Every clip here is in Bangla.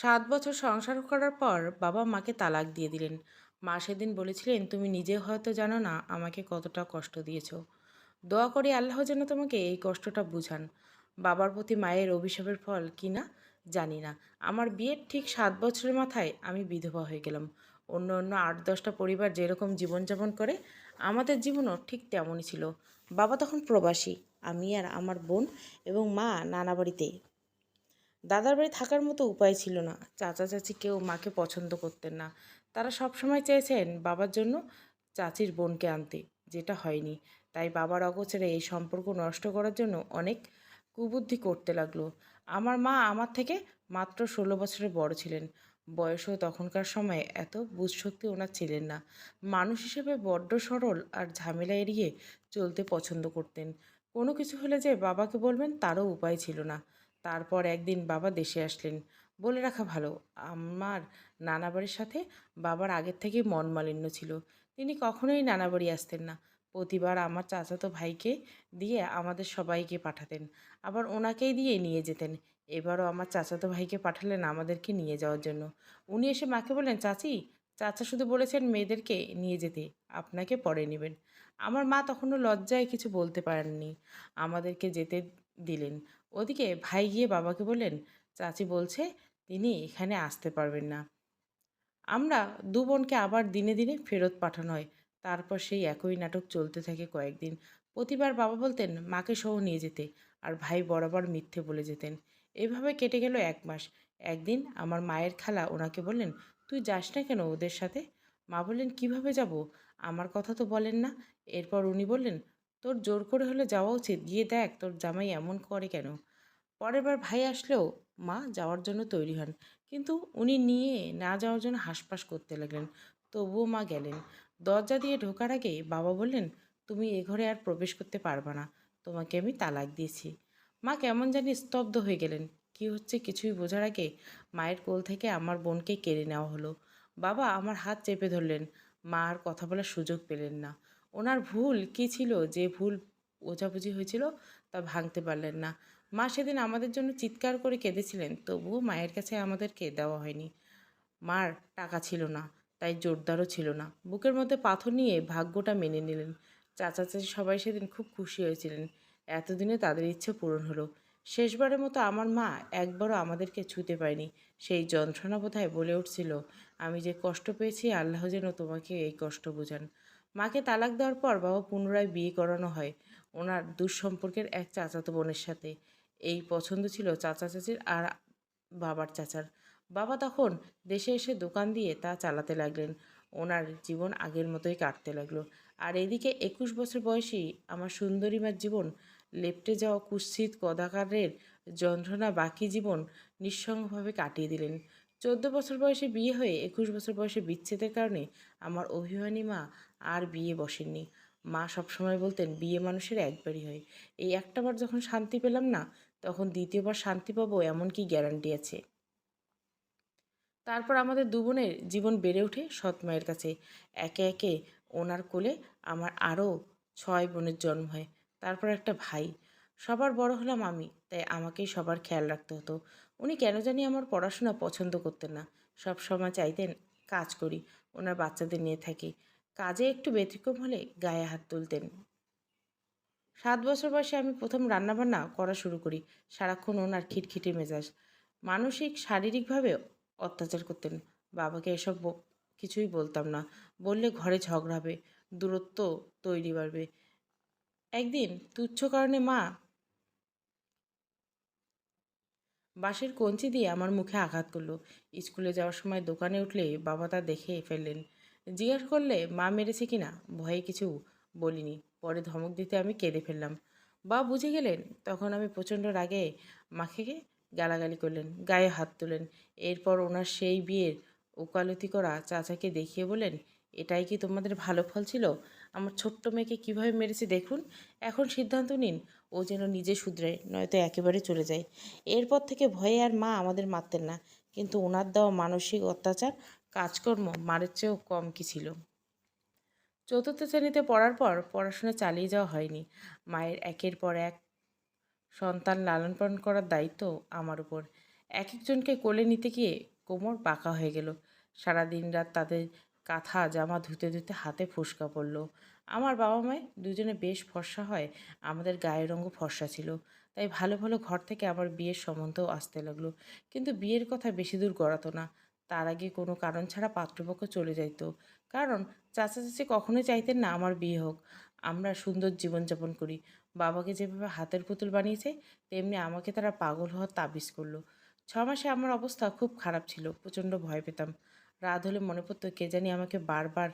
সাত বছর সংসার করার পর বাবা মাকে তালাক দিয়ে দিলেন। মা সেদিন বলেছিলেন, তুমি নিজে হয়তো জানো না আমাকে কতটা কষ্ট দিয়েছ। দোয়া করি আল্লাহ যেন তোমাকে এই কষ্টটা বুঝান। বাবার প্রতি মায়ের অভিশাপের ফল কি না জানি না। আমার বিয়ের ঠিক সাত বছরের মাথায় আমি বিধবা হয়ে গেলাম। অন্য অন্য আট দশটা পরিবার যেরকম জীবনযাপন করে, আমাদের জীবনও ঠিক তেমনই ছিল। বাবা তখন প্রবাসী, আমি আর আমার বোন এবং মা নানা বাড়িতে দাদার বাড়ি থাকার মতো উপায় ছিল না। চাচা চাচি কেউ মাকে পছন্দ করতেন না। তারা সবসময় চেয়েছেন বাবার জন্য চাচির বোনকে আনতে। যেটা হয়নি। তাই বাবার অগোচরে এই সম্পর্ক নষ্ট করার জন্য অনেক কুবুদ্ধি করতে লাগল। আমার মা আমার থেকে মাত্র ষোলো বছরের বড় ছিলেন। বয়সও তখনকার সময়ে এত বুঝশক্তি ওনার ছিলেন না। মানুষ হিসেবে বড্ড সরল আর ঝামেলা এড়িয়ে চলতে পছন্দ করতেন। কোনো কিছু হলে যে বাবাকে বলবেন তারও উপায় ছিল না। তারপর একদিন বাবা দেশে আসলেন। বলে রাখা ভালো, আমার নানাবাড়ির সাথে বাবার আগের থেকেই মন মালিন্য ছিল। তিনি কখনোই নানাবাড়ি আসতেন না। প্রতিবার আমার চাচাতো ভাইকে দিয়ে আমাদের সবাইকে পাঠাতেন। আবার ওনাকেই দিয়ে নিয়ে যেতেন। এবারও আমার চাচাতো ভাইকে পাঠালেন আমাদেরকে নিয়ে যাওয়ার জন্য। উনি এসে মাকে বললেন, চাচি, চাচা শুধু বলেছেন মেয়েদেরকে নিয়ে যেতে, আপনাকে পরে নেবেন। আমার মা তখনও লজ্জায় কিছু বলতে পারেননি। আমাদেরকে যেতে দিলেন। ওদিকে ভাই গিয়ে বাবাকে বললেন, চাচি বলছে তিনি এখানে আসতে পারবেন না। আমরা দু বোনকে আবার দিনে দিনে ফেরত পাঠানো হয়। তারপর সেই একই নাটক চলতে থাকে কয়েকদিন। প্রতিবার বাবা বলতেন, মাকে সহ নিয়ে যেতে। আর ভাই বরাবর মিথ্যে বলে যেতেন। এভাবে কেটে গেল এক মাস। একদিন আমার মায়ের খালা ওনাকে বললেন, তুই যাস না কেন ওদের সাথে? মা বললেন, কীভাবে যাব? আমার কথা তো বলেন না। এরপর উনি বললেন তোর জোর করে হলে যাওয়া উচিত। গিয়ে দেখ তোর জামাই এমন করে কেন? পরের বার ভাই আসলেও, মা, যাওয়ার জন্য তৈরি হন। কিন্তু উনি নিয়ে না যাওয়ার জন্য হাসপাস করতে লাগলেন। তবুও মা গেলেন। দরজা দিয়ে ঢোকার আগে বাবা বললেন, তুমি এ ঘরে আর প্রবেশ করতে পারবা না। তোমাকে আমি তালাক দিয়েছি। মা কেমন জানি স্তব্ধ হয়ে গেলেন। কি হচ্ছে কিছুই বোঝার আগে মায়ের কোল থেকে আমার বোনকে কেড়ে নেওয়া হলো। বাবা আমার হাত চেপে ধরলেন। মা আর কথা বলার সুযোগ পেলেন না। ওনার ভুল কি ছিল? যে ভুল বোঝাবুঝি হয়েছিল তা ভাঙতে পারলেন না। মা সেদিন আমাদের জন্য চিৎকার করে কেঁদেছিলেন, তবুও মায়ের কাছে আমাদেরকে দেওয়া হয়নি। মার টাকা ছিল না, তাই জোরদারও ছিল না। বুকের মধ্যে পাথর নিয়ে ভাগ্যটা মেনে নিলেন। চাচা চাচি সবাই সেদিন খুব খুশি হয়েছিলেন। এতদিনে তাদের ইচ্ছে পূরণ হলো। শেষবারের মতো আমার মা একবারও আমাদেরকে ছুতে পায়নি সেই যন্ত্রণা বোধহয় বলে উঠছিল, আমি যে কষ্ট পেয়েছি, আল্লাহ যেন তোমাকে এই কষ্ট বোঝান। মাকে তালাক দেওয়ার পর বাবা পুনরায় বিয়ে করানো হয় ওনার দুঃসম্পর্কের এক চাচাতো বোনের সাথে। এই পছন্দ ছিল চাচা চাচির আর বাবার চাচার। বাবা তখন দেশে এসে দোকান দিয়ে তা চালাতে লাগলেন। ওনার জীবন আগের মতোই কাটতে লাগল। আর এদিকে একুশ বছর বয়সী আমার সুন্দরী সুন্দরীমার জীবন লেপটে যাওয়া কুৎসিত কদাকারের যন্ত্রণা বাকি জীবন নিঃসঙ্গভাবে কাটিয়ে দিলেন। চোদ্দ বছর বয়সে বিয়ে হয়ে একুশ বছর বয়সে বিচ্ছেদের কারণে আমার অভিমানী মা আর বিয়ে বসেননি। মা সবসময় বলতেন, বিয়ে মানুষের একবারই হয়। এই একটাবার যখন শান্তি পেলাম না, তখন দ্বিতীয়বার শান্তি পাবো এমন কি গ্যারান্টি আছে। তারপর আমাদের দু বোনের জীবন বেড়ে ওঠে সৎ মায়ের কাছে। একে একে ওনার কোলে আমার আরও ছয় বোনের জন্ম হয়। তারপর একটা ভাই। সবার বড় হলাম আমি, তাই আমাকেই সবার খেয়াল রাখতে হতো। উনি কেন জানি আমার পড়াশোনা পছন্দ করতেন না। সব সময় চাইতেন, কাজ করি, ওনার বাচ্চাদের নিয়ে থাকি। কাজে একটু ব্যতিক্রম হলে গায়ে হাত তুলতেন। সাত বছর বয়সে আমি প্রথম রান্নাবান্না করা শুরু করি। সারাক্ষণ ওনার খিটখিটে মেজাজ। মানসিক, শারীরিকভাবে অত্যাচার করতেন। বাবাকে এসব কিছুই বলতাম না। বললে ঘরে ঝগড়া হবে, দূরত্ব তৈরি বাড়বে। একদিন তুচ্ছ কারণে মা বাঁশের কঞ্চি দিয়ে আমার মুখে আঘাত করল। স্কুলে যাওয়ার সময় দোকানে উঠলে বাবা তা দেখে ফেললেন। জিজ্ঞাসা করলে, মা মেরেছে কি না? ভয়ে কিছু বলিনি। পরে ধমক দিতে আমি কেঁদে ফেললাম। বা বুঝে গেলেন? তখন আমি প্রচণ্ড রাগে মাকে গালাগালি করলেন, গায়ে হাত তুলেন এরপর ওনার সেই বিয়ের ওকালতি করা চাচাকে দেখিয়ে বলেন এটাই কি তোমাদের ভালো ফল ছিল? আমার ছোট্ট মেয়েকে কীভাবে মেরেছে দেখুন। এখন সিদ্ধান্ত নিন, ও যেন নিজে শুধরে, নয়তো একেবারে চলে যায়। এরপর থেকে ভয়ে আর মা আমাদের মারতেন না। কিন্তু ওনার দেওয়া মানসিক অত্যাচার কাজকর্ম মারের চেয়েও কম কি ছিল? চতুর্থ শ্রেণীতে পড়ার পর পড়াশোনা চালিয়ে যাওয়া হয়নি। মায়ের একের পর এক সন্তান লালন পালন করার দায়িত্ব আমার উপর। এক একজনকে কোলে নিতে গিয়ে কোমর বাঁকা হয়ে গেল। সারা দিন রাত তাদের কাঁথা জামা ধুতে ধুতে হাতে ফুসকা পড়ল। আমার বাবা মায় দুজনে বেশ ফর্সা হয়, আমাদের গায়ের রঙও ফর্সা ছিল। তাই ভালো ভালো ঘর থেকে আমার বিয়ের সম্বন্ধেও আসতে লাগল। কিন্তু বিয়ের কথা বেশি দূর গড়াতো না। তার আগে কোনো কারণ ছাড়া পাত্রপক্ষ চলে যাইতো। কারণ চাচা চাচি কখনোই চাইতেন না আমার বিয়ে হোক। আমরা সুন্দর জীবনযাপন করি। বাবাকে যেভাবে হাতের পুতুল বানিয়েছে, তেমনি আমাকে তারা পাগল হওয়ার তাবিজ করল। ছ মাসে আমার অবস্থা খুব খারাপ ছিল, প্রচণ্ড ভয় পেতাম। রাত হলে মনে পড়তো কে জানি আমাকে বারবার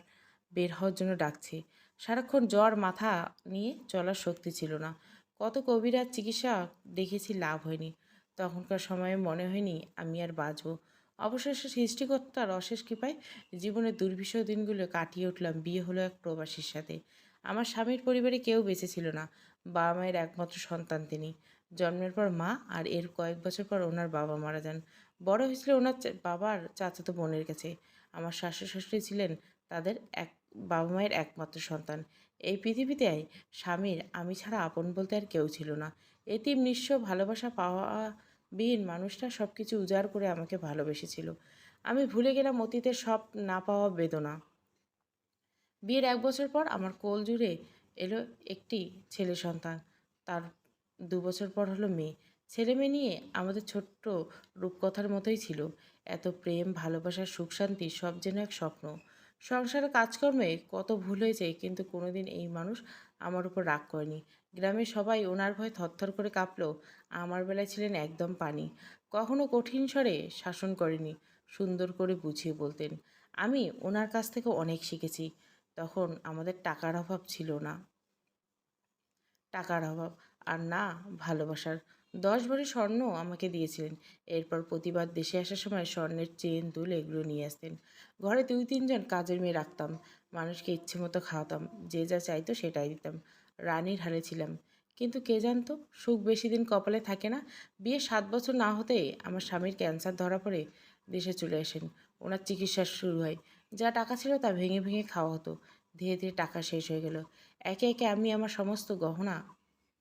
বের হওয়ার জন্য ডাকছে। সারাক্ষণ জ্বর মাথা নিয়ে চলার শক্তি ছিল না। কত কবিরাজ চিকিৎসা দেখেছি লাভ হয়নি। তখনকার সময়ে মনে হয়নি আমি আর বাঁচব। অবশেষে সৃষ্টিকর্তার অশেষ কৃপায় জীবনের দুর্বিষহ দিনগুলো কাটিয়ে উঠলাম। বিয়ে হলো এক প্রবাসীর সাথে। আমার স্বামীর পরিবারে কেউ বেঁচে ছিল না। বাবা মায়ের একমাত্র সন্তান তিনি। জন্মের পর মা আর এর কয়েক বছর পর ওনার বাবা মারা যান। বড় হয়েছিল ওনার বাবার চাচাতো বোনের কাছে। আমার শাশুড়ি শাশুড়ি ছিলেন তাদের এক, বাবা মায়ের একমাত্র সন্তান। এই পৃথিবীতে স্বামীর আমি ছাড়া আপন বলতে আর কেউ ছিল না। এতিম নিঃস্ব ভালোবাসা পাওয়া বিহীন মানুষটা সব কিছু উজাড় করে আমাকে ভালোবেসেছিল। আমি ভুলে গেলাম অতীতের সব না পাওয়া বেদনা। বিয়ের এক বছর পর আমার কোল জুড়ে এলো একটি ছেলে সন্তান। তার দু বছর পর হলো মেয়ে। ছেলে মেয়ে নিয়ে আমাদের ছোট্ট রূপকথার মতোই ছিল। এত প্রেম, ভালোবাসা সুখ শান্তি সব যেন এক স্বপ্ন। সংসারের কাজকর্মে কত ভুল হয়েছে, কিন্তু কোনোদিন এই মানুষ আমার উপর রাগ করেনি। গ্রামের সবাই ওনার ভয়ে থরথর করে কাঁপলো। আমার বেলায় ছিলেন একদম পানি। কখনো কঠিন স্বরে শাসন করেনি, সুন্দর করে বুঝিয়ে বলতেন, আমি ওনার কাছ থেকে অনেক শিখেছি। তখন আমাদের টাকার অভাব ছিল না। টাকার অভাব, আর না ভালোবাসার। দশ ভরি স্বর্ণ আমাকে দিয়েছিলেন। এরপর প্রতিবার দেশে আসার সময় স্বর্ণের চেন দুল এগুলো নিয়ে আসতেন। ঘরে দুই তিনজন কাজের মেয়ে রাখতাম। মানুষকে ইচ্ছে মতো খাওয়াতাম। যে যা চাইতো সেটাই দিতাম। রানীর হালে ছিলাম কিন্তু কে জানতো, সুখ বেশি দিন কপালে থাকে না। বিয়ে সাত বছর না হতেই আমার স্বামীর ক্যান্সার ধরা পড়ে দেশে চলে আসেন। ওনার চিকিৎসা শুরু হয়। যা টাকা ছিল তা ভেঙে ভেঙে খাওয়া হতো। ধীরে ধীরে টাকা শেষ হয়ে গেল। একে একে আমি আমার সমস্ত গহনা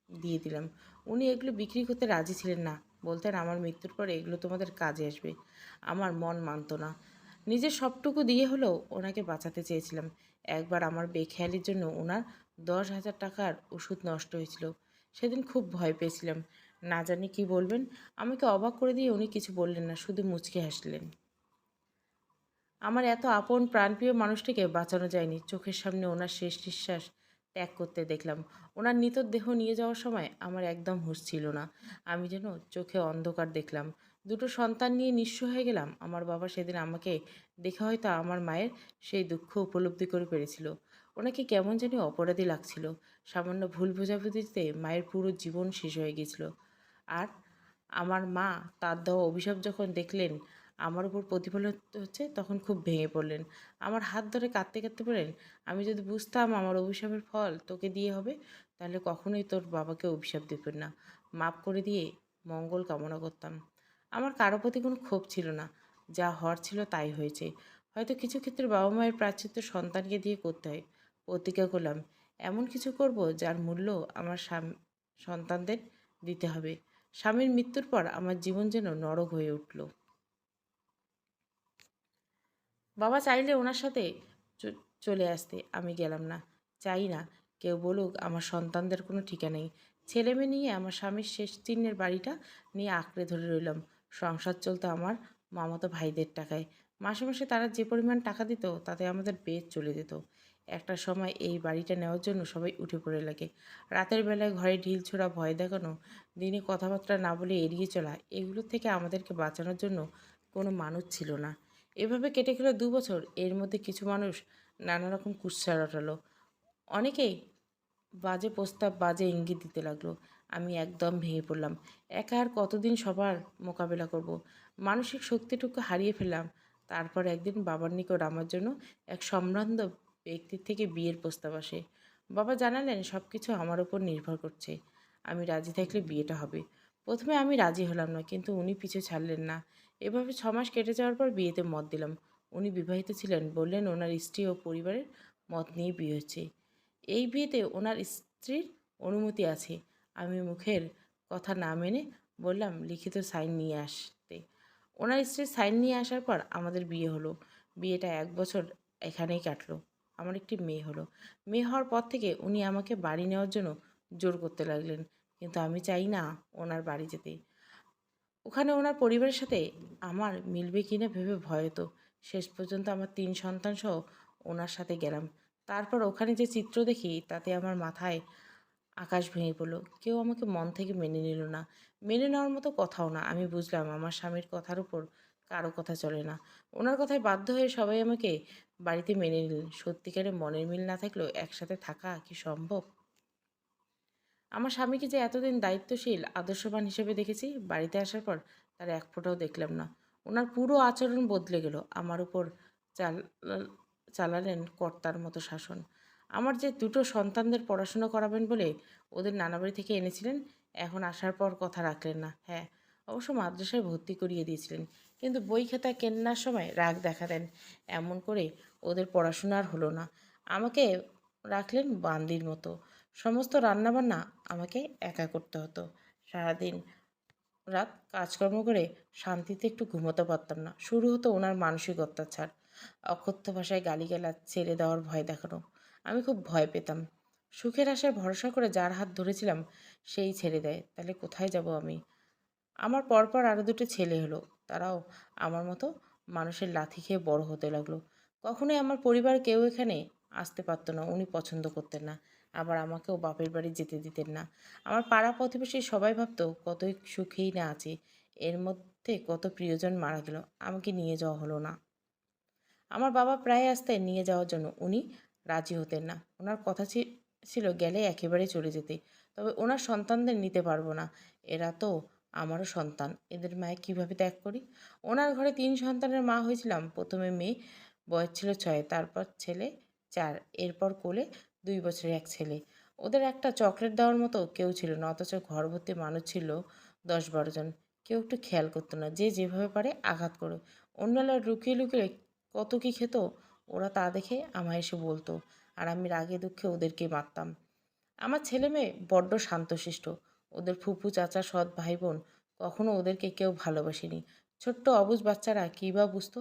দিয়ে দিলাম। উনি এগুলো বিক্রি করতে রাজি ছিলেন না। বলতেন, আমার মৃত্যুর পরে এগুলো তোমাদের কাজে আসবে। আমার মন মানতো না। নিজের সবটুকু দিয়ে হলেও ওনাকে বাঁচাতে চেয়েছিলাম। একবার আমার বেখেয়ালির জন্য ওনার দশ হাজার টাকার ওষুধ নষ্ট হয়েছিল। সেদিন খুব ভয় পেয়েছিলাম। না জানি কি বলবেন, আমাকে অবাক করে দিয়ে উনি কিছু বললেন না, শুধু মুচকে হাসলেন। আমার এত আপন প্রাণপ্রিয় মানুষটিকে বাঁচানো যায়নি। চোখের সামনে ওনার শেষ নিঃশ্বাস ত্যাগ করতে দেখলাম। ওনার নিত দেহ নিয়ে যাওয়ার সময় আমার একদম হুঁশ ছিল না। আমি যেন চোখে অন্ধকার দেখলাম। দুটো সন্তান নিয়ে নিঃস্ব হয়ে গেলাম। আমার বাবা সেদিন আমাকে দেখে হয়তো আমার মায়ের সেই দুঃখ উপলব্ধি করে পেরেছিল। ওনাকে কেমন জানি অপরাধী লাগছিল। সামান্য ভুল বোঝাবুঝিতে মায়ের পুরো জীবন শেষ হয়ে গেছিল। আর আমার মা তার দেওয়া অভিশাপ যখন দেখলেন, আমার উপর প্রতিফলিত হচ্ছে, তখন খুব ভেঙে পড়লেন। আমার হাত ধরে কাঁদতে কাঁদতে বললেন, আমি যদি বুঝতাম আমার অভিশাপের ফল তোকে দিয়ে হবে, তাহলে কখনোই তোর বাবাকে অভিশাপ দিতেন না। মাফ করে দিয়ে মঙ্গল কামনা করতাম। আমার কারও প্রতি কোনো ক্ষোভ ছিল না। যা হওয়ার ছিল তাই হয়েছে। হয়তো কিছু ক্ষেত্রে বাবা মায়ের প্রাচিত্য সন্তানকে দিয়ে করতে হয়। প্রতিজ্ঞা করলাম, এমন কিছু করব যার মূল্য আমার সন্তানদের দিতে হবে। স্বামীর মৃত্যুর পর আমার জীবন যেন নরক হয়ে উঠল। বাবা চাইলে ওনার সাথে চলে আসতে, আমি গেলাম না। চাই না কেউ বলুক আমার সন্তানদের কোনো ঠিকা নেই। ছেলে মেয়ে নিয়ে আমার স্বামীর শেষ চিহ্নের বাড়িটা নিয়ে আঁকড়ে ধরে রইলাম। সংসার চলতো আমার মামাতো ভাইদের টাকায়। মাসে মাসে তারা যে পরিমাণ টাকা দিত, তাতে আমাদের বেদ চলে যেত। একটা সময় এই বাড়িটা নেওয়ার জন্য সবাই উঠে পড়ে লাগে। রাতের বেলায় ঘরে ঢিল ছোড়া, ভয় দেখানো, দিনে কথাবার্তা না বলে এড়িয়ে চলা এগুলোর থেকে আমাদেরকে বাঁচানোর জন্য কোনো মানুষ ছিল না। এভাবে কেটে গেল দু বছর। এর মধ্যে কিছু মানুষ নানা রকম কুৎসা রটালো অনেকেই বাজে প্রস্তাব, বাজে ইঙ্গিত দিতে লাগল। আমি একদম ভেঙে পড়লাম। একা আর কতদিন সবার মোকাবেলা করব। মানসিক শক্তিটুকু হারিয়ে ফেললাম। তারপর একদিন বাবার নিকট আমার জন্য এক সম্ভ্রান্ত ব্যক্তির থেকে বিয়ের প্রস্তাব আসে। বাবা জানালেন সব কিছু আমার উপর নির্ভর করছে। আমি রাজি থাকলে বিয়েটা হবে। প্রথমে আমি রাজি হলাম না, কিন্তু উনি পিছু ছাড়লেন না। এভাবে ছ মাস কেটে যাওয়ার পর বিয়েতে মত দিলাম। উনি বিবাহিত ছিলেন বললেন, ওনার স্ত্রী ও পরিবারের মত নিয়ে বিয়ে হচ্ছে। এই বিয়েতে ওনার স্ত্রীর অনুমতি আছে। আমি মুখের কথা না মেনে বললাম, লিখিত সাইন নিয়ে আসতে। ওনার স্ত্রীর সাইন নিয়ে আসার পর আমাদের বিয়ে হলো। বিয়েটা এক বছর এখানেই কাটলো। আমার একটি মেয়ে হলো। মেয়ে হওয়ার পর থেকে উনি আমাকে বাড়ি নেওয়ার জন্য জোর করতে লাগলেন। কিন্তু আমি চাই না ওনার বাড়ি যেতে। ওখানে ওনার পরিবারের সাথে আমার মিলবে কিনা ভেবে ভয় হতো। শেষ পর্যন্ত আমার তিন সন্তান সহ ওনার সাথে গেলাম। তারপর ওখানে যে চিত্র দেখি, তাতে আমার মাথায় আকাশ ভেঙে পড়ল। কেউ আমাকে মন থেকে মেনে নিল না। মেনে নেওয়ার মতো কথাও না। আমি বুঝলাম, আমার স্বামীর কথার উপর কারও কথা চলে না। ওনার কথায় বাধ্য হয়ে সবাই আমাকে বাড়িতে মেনে নিলেন সত্যিকারে মনের মিল না থাকলেও একসাথে থাকা কি সম্ভব? আমার স্বামীকে যে এতদিন দায়িত্বশীল, আদর্শবান হিসেবে দেখেছি, বাড়িতে আসার পর তার এক ফোঁটাও দেখলাম না। ওনার পুরো আচরণ বদলে গেল। আমার উপর চাল, চালালেন কর্তার মতো শাসন। আমার যে দুটো সন্তানদের পড়াশুনো করাবেন বলে ওদের নানাবাড়ি থেকে এনেছিলেন এখন আসার পর কথা রাখলেন না হ্যাঁ। অবশ্য মাদ্রাসায় ভর্তি করিয়ে দিয়েছিলেন, কিন্তু বই খাতা কেনার সময় রাগ দেখাতেন। এমন করে ওদের পড়াশোনা আর হলো না। আমাকে রাখলেন বান্দির মতো। সমস্ত রান্নাবান্না আমাকে একা করতে হতো। সারাদিন রাত কাজকর্ম করে শান্তিতে একটু ঘুমোতে পারতাম না। শুরু হতো ওনার মানসিক অত্যাচার। অকথ্য ভাষায় গালিগালাজ, ছেড়ে দেওয়ার ভয় দেখানো। আমি খুব ভয় পেতাম। সুখের আশায় ভরসা করে যার হাত ধরেছিলাম, সেই ছেড়ে দেয়। তাহলে কোথায় যাব আমি? আমার পরপর আরও দুটো ছেলে হলো। তারাও আমার মতো মানুষের লাথি খেয়ে বড় হতে লাগল। কখনোই আমার পরিবার কেউ এখানে আসতে পারতো না, উনি পছন্দ করতেন না। আবার আমাকেও বাপের বাড়ি যেতে দিতেন না। আমার পাড়া প্রতিবেশী সবাই ভাবতো, কতই সুখেই না আছে। এর মধ্যে কত প্রিয়জন মারা গেল, আমাকে নিয়ে যাওয়া হলো না। আমার বাবা প্রায় আসতে নিয়ে যাওয়ার জন্য। উনি রাজি হতেন না। ওনার কথা ছিল গেলে একেবারে চলে যেতে। তবে ওনার সন্তানদের নিতে পারব না। এরা তো আমারও সন্তান। এদের মায়ে কীভাবে ত্যাগ করি? ওনার ঘরে তিন সন্তানের মা হয়েছিলাম। প্রথমে মেয়ে, বয়স ছিল ছয়, তারপর ছেলে চার, এরপর কোলে দুই বছরের এক ছেলে। ওদের একটা চকলেট দেওয়ার মতো কেউ ছিল না, অথচ ঘর ভর্তি মানুষ ছিল দশ বারো জন। কেউ একটু খেয়াল করতো না, যে যেভাবে পারে আঘাত করে। অন্যরা লুকিয়ে লুকিয়ে কত কী খেত, ওরা তা দেখে আমায় এসে বলতো আর আমি রাগে দুঃখে ওদেরকে মারতাম। আমার ছেলে মেয়ে বড্ড শান্তশিষ্ট। ওদের ফুপু চাচা, সৎ ভাই বোন কখনো ওদেরকে কেউ ভালোবাসেনি। ছোট্ট অবুজ বাচ্চারা কী বা বুঝতো?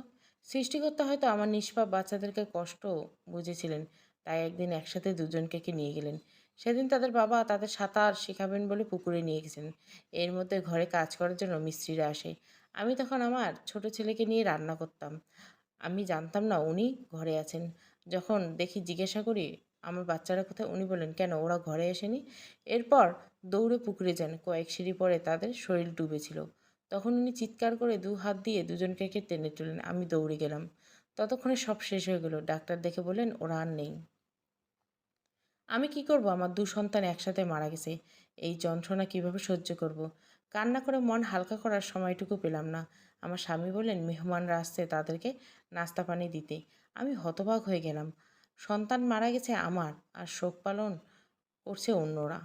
সৃষ্টিকর্তা হয়তো আমার নিষ্পাপ বাচ্চাদেরকে কষ্ট বুঝেছিলেন, তাই একদিন একসাথে দুজনকে কে নিয়ে গেলেন। সেদিন তাদের বাবা তাদের সাঁতার শেখাবেন বলে পুকুরে নিয়ে গেছেন। এর মধ্যে ঘরে কাজ করার জন্য মিস্ত্রিরা আসে। আমি তখন আমার ছোট ছেলেকে নিয়ে রান্না করতাম। আমি জানতাম না উনি ঘরে আছেন। যখন দেখি জিজ্ঞাসা করি, আমার বাচ্চারা কোথায়? উনি বলেন, কেন? ওরা ঘরে আসেনি? এরপর দৌড়ে পুকুরে যান। কয়েক সিঁড়ি পরে তাদের শরীর ডুবেছিল। তখন উনি চিৎকার করে দু হাত দিয়ে দুজনকে টেনে তুলেন আমি দৌড়ে গেলাম। ততক্ষণে সব শেষ হয়ে গেল। ডাক্তার দেখে বললেন, ওরা আর নেই। আমি কি করব? আমার দু সন্তান একসাথে মারা গেছে। এই যন্ত্রণা কীভাবে সহ্য করব? কান্না করে মন হালকা করার সময়টুকু পেলাম না। আমার স্বামী বললেন, মেহমানরা আসছে তাদেরকে নাস্তা পানি দিতে। আমি হতবাক হয়ে গেলাম। সন্তান মারা গেছে আমার, আর শোক পালন করছে অন্যরা।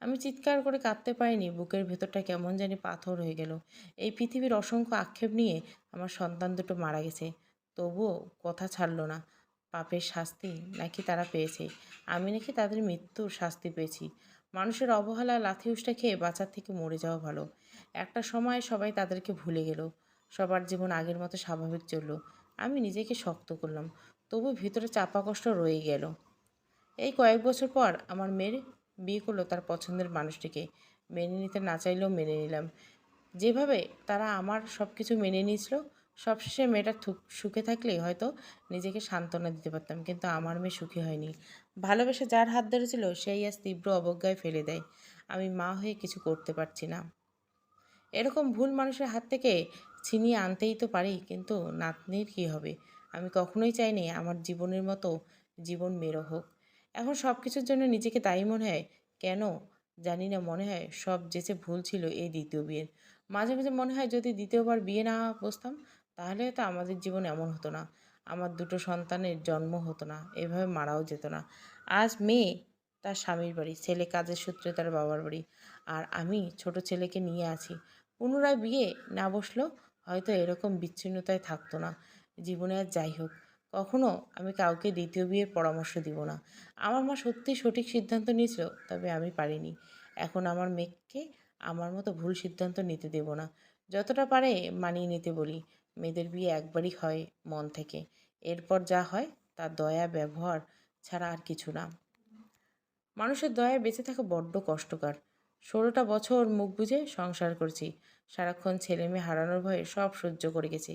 আমি চিৎকার করে কাঁদতে পারিনি, বুকের ভেতরটা কেমন জানি পাথর হয়ে গেল। এই পৃথিবীর অসংখ্য আক্ষেপ নিয়ে আমার সন্তান দুটো মারা গেছে। তবুও কথা ছাড়লো না, পাপের শাস্তি নাকি তারা পেয়েছে? আমি নাকি তাদের মৃত্যুর শাস্তি পেয়েছি। মানুষের অবহেলা লাথি উষ্টা খেয়ে বাঁচার থেকে মরে যাওয়া ভালো। একটা সময় সবাই তাদেরকে ভুলে গেল। সবার জীবন আগের মতো স্বাভাবিক চলল। আমি নিজেকে শক্ত করলাম, তবু ভিতরে চাপা কষ্ট রয়ে গেল। এই কয়েক বছর পর আমার মেয়ের বিয়ে করল তার পছন্দের মানুষটিকে। মেনে নিতে না চাইলেও মেনে নিলাম। যেভাবে তারা আমার সব কিছু মেনে নিয়েছিল, সবশেষে মেয়েটা সুখে থাকলে হয়তো নিজেকে সান্ত্বনা দিতে পারতাম, কিন্তু আমার মেয়ে সুখী হয়নি। ভালোবেসে যার হাত ধরেছিল, সেই আজ তীব্র অবজ্ঞায় ফেলে দেয়। আমি মা হয়ে কিছু করতে পারছি না। এরকম ভুল মানুষের হাত থেকে ছিনিয়ে আনতেই তো পারি, কিন্তু নাতনির কী হবে? আমি কখনোই চাইনি আমার জীবনের মতো জীবন মেরো হোক। এখন সব কিছুর জন্য নিজেকে দায়ী মনে হয়? কেন? জানি না, মনে হয় সব যেচে ভুল ছিল এই দ্বিতীয় বিয়ের। মাঝে মাঝে মনে হয় যদি দ্বিতীয়বার বিয়ে না বসতাম, তাহলে তো আমাদের জীবন এমন হতো না। আমার দুটো সন্তানের জন্ম হতো না, এভাবে মারাও যেত না। আজ মেয়ে, তার স্বামীর বাড়ি, ছেলে কাজের সূত্রে তার বাবার বাড়ি। আর আমি ছোট ছেলেকে নিয়ে আছি। পুনরায় বিয়ে না বসলেও হয়তো এরকম বিচ্ছিন্নতায় থাকতো না। জীবনে আর যাই হোক, কখনো আমি কাউকে দ্বিতীয় বিয়ের পরামর্শ দিব না। আমার মা সত্যি সঠিক সিদ্ধান্ত নিয়েছিল, তবে আমি পারিনি। এখন আমার মেয়েকে আমার মতো ভুল সিদ্ধান্ত নিতে দেব না। যতটা পারে মানিয়ে নিতে বলি। মেয়েদের বিয়ে একবারই হয় মন থেকে। এরপর যা হয় তার দয়া, ব্যবহার ছাড়া আর কিছু না। মানুষের দয়ায় বেঁচে থাকা বড্ড কষ্টকর। ষোলোটা বছর মুখ বুঝে সংসার করছি। সারাক্ষণ ছেলে মেয়ে হারানোর ভয়ে সব সহ্য করে গেছি।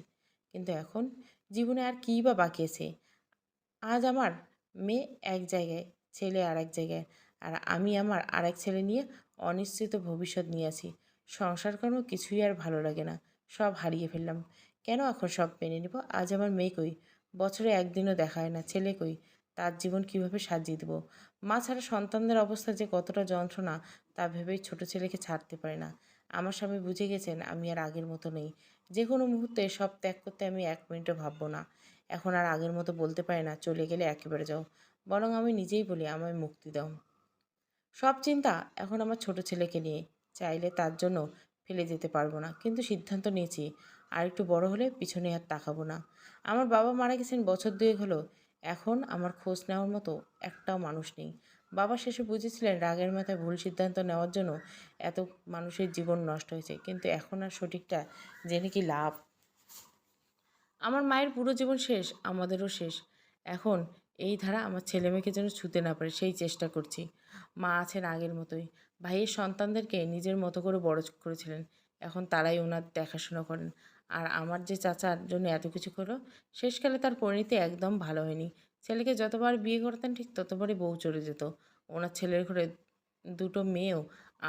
কিন্তু এখন জীবনে আর কী বা বাকি আছে? আজ আমার মেয়ে এক জায়গায়, ছেলে আর এক জায়গায়, আর আমি আমার আরেক ছেলে নিয়ে অনিশ্চিত ভবিষ্যৎ নিয়ে আছি। সংসার কর্ম কিছুই আর ভালো লাগে না, সব হারিয়ে ফেললাম। কেন এখন সব মেনে নেব? আজ আমার মেয়ে কই? বছরে একদিনও দেখা হয় না, ছেলে কই? তার জীবন কীভাবে সাজিয়ে দেবো? মা ছাড়া সন্তানদের অবস্থা যে কতটা যন্ত্রণা, তা ভেবেই ছোট ছেলেকে ছাড়তে পারে না। আমার স্বামী বুঝে গেছেন আমি আর আগের মতো নেই। যে কোনো মুহূর্তে সব ত্যাগ করতে আমি এক মিনিটও ভাববো না। এখন আর আগের মতো বলতে পারি না, চলে গেলে একেবারে যাও। বরং আমি নিজেই বলি, আমায় মুক্তি দাও। সব চিন্তা এখন আমার ছোট ছেলেকে নিয়ে। চাইলে তার জন্য ফেলে যেতে পারব না, কিন্তু সিদ্ধান্ত নিয়েছি। আর একটু বড় হলে পিছনে আর তাকাবো না। আমার বাবা মারা গেছেন বছর দুয়েক হলো। এখন আমার খোঁজ নেওয়ার মতো একটাও মানুষ নেই। বাবা শেষে বুঝেছিলেন রাগের মাথায় ভুল সিদ্ধান্ত নেওয়ার জন্য এত মানুষের জীবন নষ্ট হয়েছে, কিন্তু এখন আর সঠিকটা জেনে কি লাভ? আমার মায়ের পুরো জীবন শেষ, আমাদেরও শেষ। এখন এই ধারা আমার ছেলে মেয়েকে যেন ছুতে না পারে, সেই চেষ্টা করছি। মা আছেন আগের মতোই। ভাইয়ের সন্তানদেরকে নিজের মতো করে বড় করেছিলেন। এখন তারাই ওনার দেখাশোনা করেন। আর আমার যে চাচার জন্য এত কিছু করল, শেষকালে তার পরিণতি একদম ভালো হয়নি। ছেলেকে যতবার বিয়ে করতেন ঠিক ততবারই বউ চলে যেত। ওনার ছেলের ঘরে দুটো মেয়েও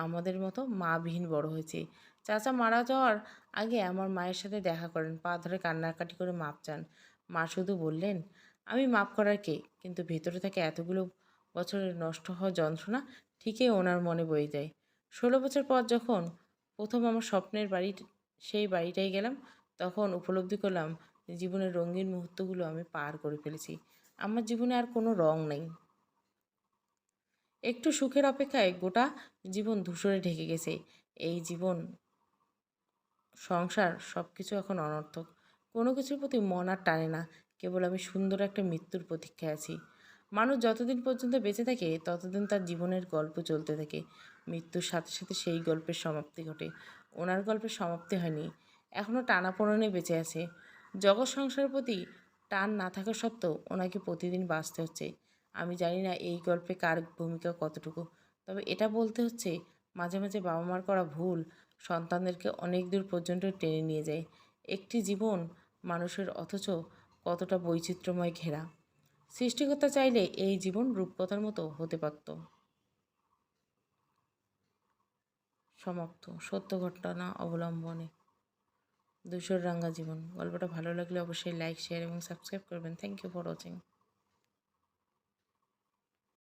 আমাদের মতো মাবিহীন বড় হয়েছে। চাচা মারা যাওয়ার আগে আমার মায়ের সাথে দেখা করেন, পা ধরে কান্নাকাটি করে মাপ চান। মা শুধু বললেন, আমি মাপ করার কে? কিন্তু ভেতরে থেকে এতগুলো বছরের নষ্ট হওয়া যন্ত্রণা ঠিকই ওনার মনে বয়ে যায়। ষোলো বছর পর যখন প্রথম আমার স্বপ্নের বাড়ি সেই বাড়িটাই গেলাম। তখন উপলব্ধি করলাম জীবনের রঙিন মুহূর্তগুলো আমি পার করে ফেলেছি। আমার জীবনে আর কোনো রং নেই। একটু সুখের অপেক্ষায় গোটা জীবন ধূসরে ঢেকে গেছে। এই জীবন, সংসার সব কিছু এখন অনর্থক। কোনো কিছুর প্রতি মন আর টানে না। কেবল আমি সুন্দর একটা মৃত্যুর প্রতীক্ষায় আছি। মানুষ যতদিন পর্যন্ত বেঁচে থাকে, ততদিন তার জীবনের গল্প চলতে থাকে। মৃত্যুর সাথে সাথে সেই গল্পের সমাপ্তি ঘটে। ওনার গল্পের সমাপ্তি হয়নি। এখনও টানাপোড়নে বেঁচে আছে। জগৎ সংসারের প্রতি টান না থাকা সত্ত্বেও ওনাকে প্রতিদিন বাঁচতে হচ্ছে। আমি জানি না এই গল্পে কার ভূমিকা কতটুকু, তবে এটা বলতে হচ্ছে মাঝে মাঝে বাবা মার করা ভুল সন্তানদেরকে অনেক দূর পর্যন্ত টেনে নিয়ে যায়। একটি জীবন মানুষের অথচ কতটা বৈচিত্র্যময় ঘেরা। সৃষ্টিকর্তা চাইলে এই জীবন রূপকথার মতো হতে পারত। সমাপ্ত। সত্য ঘটনা অবলম্বনে। দুশোর রাঙ্গা জীবন। গল্পটা ভালো লাগলে অবশ্যই লাইক শেয়ার এবং সাবস্ক্রাইব করবেন। Thank you for watching